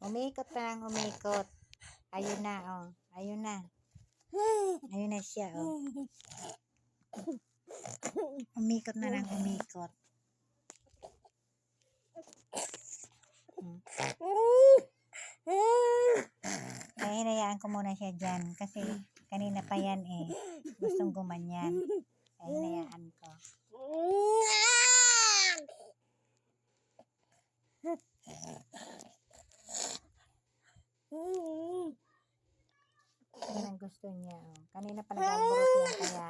Umikot ka lang, umikot. Ayun na, oh. Ayun na. Ayun na siya, oh. Umikot na lang, umikot. Kaya hinayaan ko muna siya dyan. Kasi kanina pa yan eh. Gustong gumanyan. Kaya hinayaan ko. Yan ang gusto niya. Oh. Kanina pa nag-alborot yan. Kaya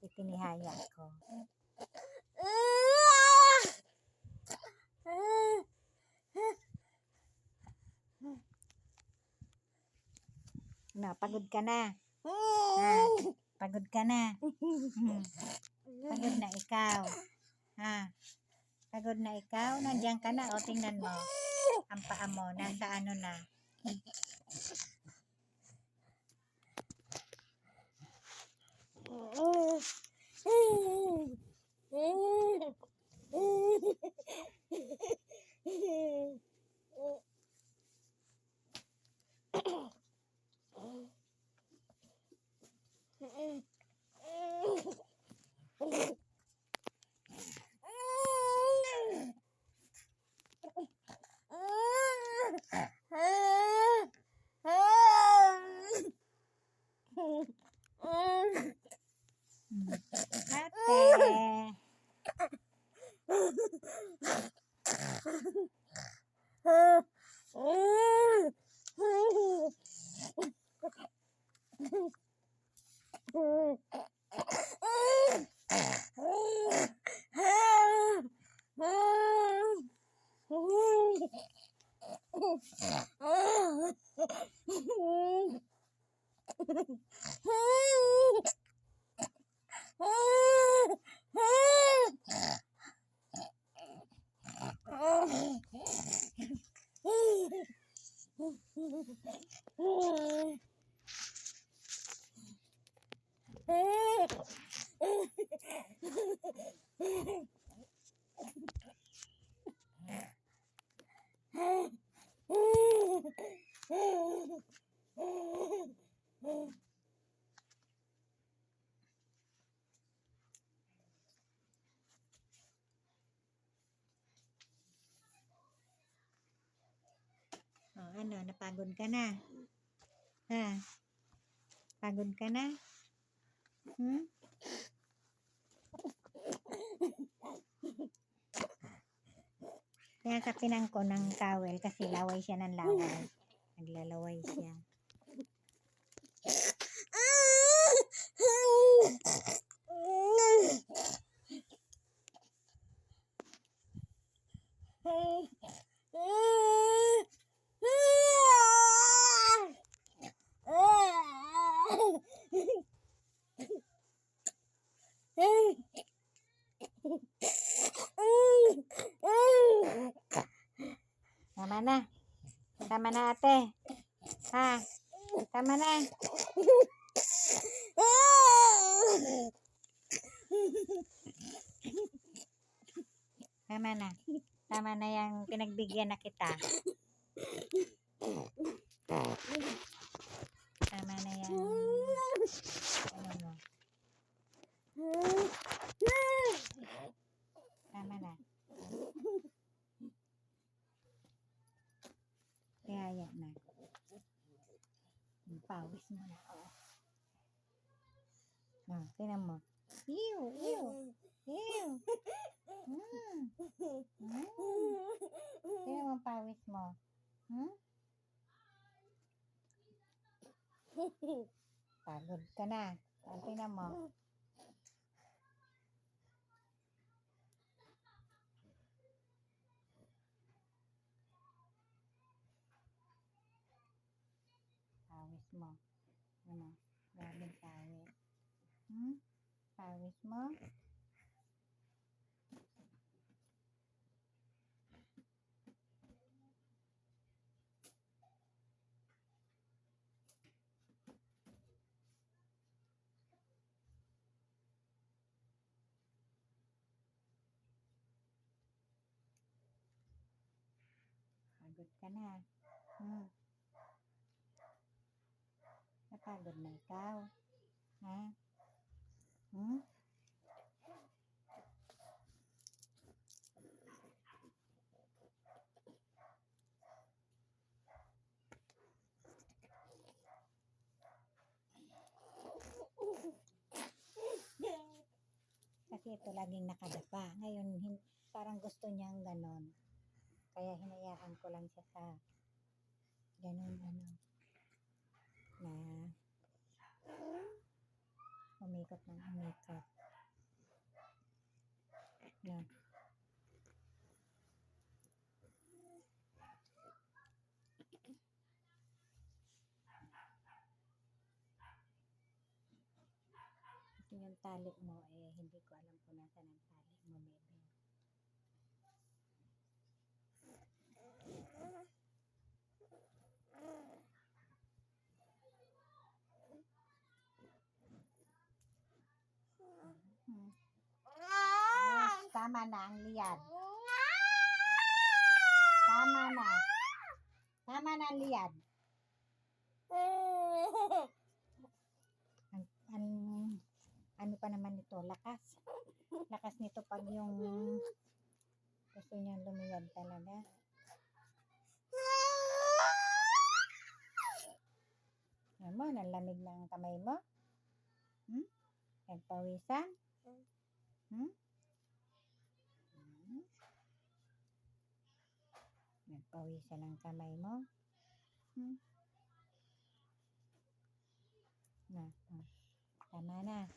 itinihaya ko. Na, pagod ka na. Ha? Pagod ka na. Hmm. Pagod na ikaw. Ha? Pagod na ikaw? Nandiyan ka na. O, tingnan mo. Ang paa mo. Nasa ano na. Hey! O, ano, napagod ka na? Ha? Pagod ka na? Hmm? Kaya sa pinangko ng towel kasi laway siya ng laway. Naglalaway siya. Tama na. Tama na ate. Ha? Tama na. Tama na. Tama na yung pinagbigyan na kita. Tama na yan. Ano mo? Tama na. Kaya yan na. Yung Pawis mo na. Oh. Ah, tingnan mo. Ew, ew, ew. Mm. Mm. Tingnan mo pawis mo. Hmm? Pagod ka na. Ah, Tingnan mo. Pawis mo. Ano? Grabing pawis. Hmm? Pawis mo? Pagod ka na. Hmm. Napagod na ikaw. Ha? Hmm? Kasi ito laging nakadapa. Ngayon, hin- parang gusto niyang ganon. Kaya hinayaan ko lang siya sa ganon ano na umikot ng umikot. Na. Ito yung tali mo eh, hindi ko alam kung nasaan ang tali mo, maybe. Tama na ang liyad. Tama na. Tama na ang liyad. Ang, ang, ano pa naman ito, lakas. Lakas nito pag yung gusto niyang lumiyad talaga. Ano mo, nalamig na ang kamay mo? Hmm? Nagpawisan? Hmm? Nagpawisan ang kamay mo? Hmm? Na, oh. Tama na.